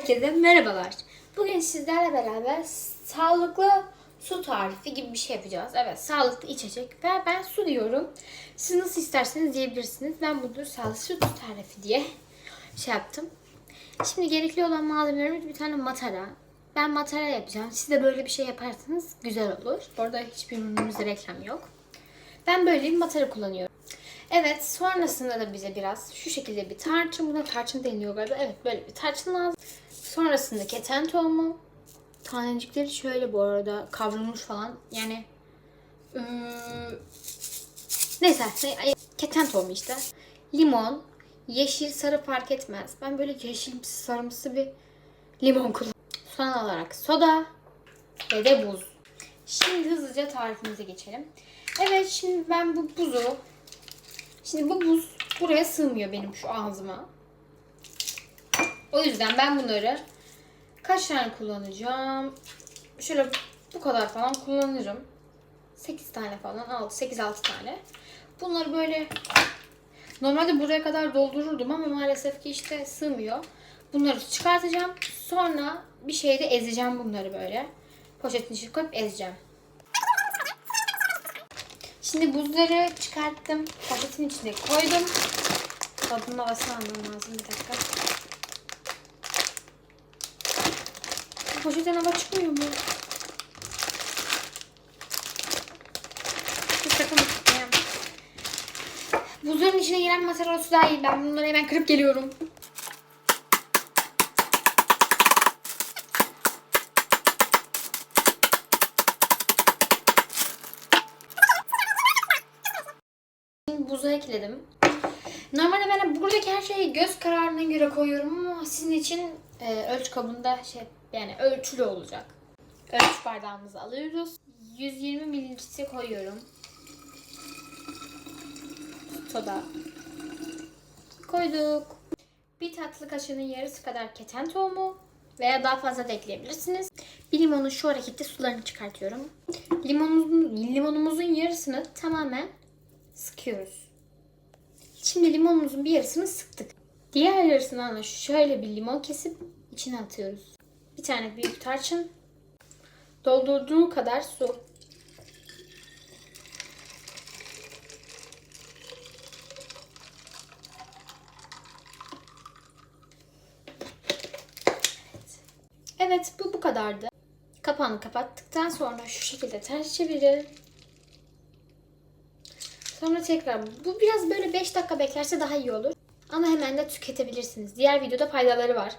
Herkese merhabalar. Bugün sizlerle beraber sağlıklı su tarifi gibi bir şey yapacağız. Evet, sağlıklı içecek ve ben su diyorum. Siz nasıl isterseniz diyebilirsiniz. Ben bunu sağlıklı su tarifi diye şey yaptım. Şimdi gerekli olan malzemelerimiz bir tane matara. Ben matara yapacağım. Siz de böyle bir şey yaparsanız güzel olur. Bu arada hiçbir ürünümüzde reklam yok. Ben böyle bir matara kullanıyorum. Evet sonrasında da bize biraz şu şekilde bir tarçın. Buna tarçın deniliyor galiba. Evet böyle bir tarçın lazım. Sonrasında keten tohumu. Tanecikleri şöyle bu arada kavrulmuş falan. Yani ıı, neyse ne- keten tohumu işte. Limon. Yeşil sarı fark etmez. Ben böyle yeşil sarımsı bir limon kullanıyorum. Son olarak soda ve de buz. Şimdi hızlıca tarifimize geçelim. Evet şimdi ben bu buzu Şimdi bu buz buraya sığmıyor benim şu ağzıma. O yüzden ben bunları kaç tane kullanacağım? Şöyle bu kadar falan kullanırım. 8 tane falan, 6 8 6 tane. Bunları böyle normalde buraya kadar doldururdum ama maalesef ki işte sığmıyor. Bunları çıkartacağım. Sonra bir şeyde ezeceğim bunları böyle. Poşetin içine koyup ezeceğim. Şimdi buzları çıkarttım. Paketin içine koydum. Havasını almam lazım bir dakika. Bu poşetten hava çıkmıyor mu? Buzların içine giren materyal su daha iyi. Ben bunları hemen kırıp geliyorum. buzu ekledim. Normalde ben buradaki her şeyi göz kararına göre koyuyorum ama sizin için e, ölçü kabında şey yani ölçülü olacak. Ölçü bardağımızı alıyoruz. 120 mililitre koyuyorum. Soda. Koyduk. Bir tatlı kaşığının yarısı kadar keten tohumu veya daha fazla da ekleyebilirsiniz. Bir limonun şu harekette sularını çıkartıyorum. Limonumuzun, limonumuzun yarısını tamamen sıkıyoruz. Şimdi limonumuzun bir yarısını sıktık. Diğer yarısından da şöyle bir limon kesip içine atıyoruz. Tane büyük tarçın. Doldurduğu kadar su. Evet bu bu kadardı. Kapağını kapattıktan sonra şu şekilde ters çevirin. Sonra tekrar bu biraz böyle 5 dakika beklerse daha iyi olur. Ama hemen de tüketebilirsiniz. Diğer videoda faydaları var.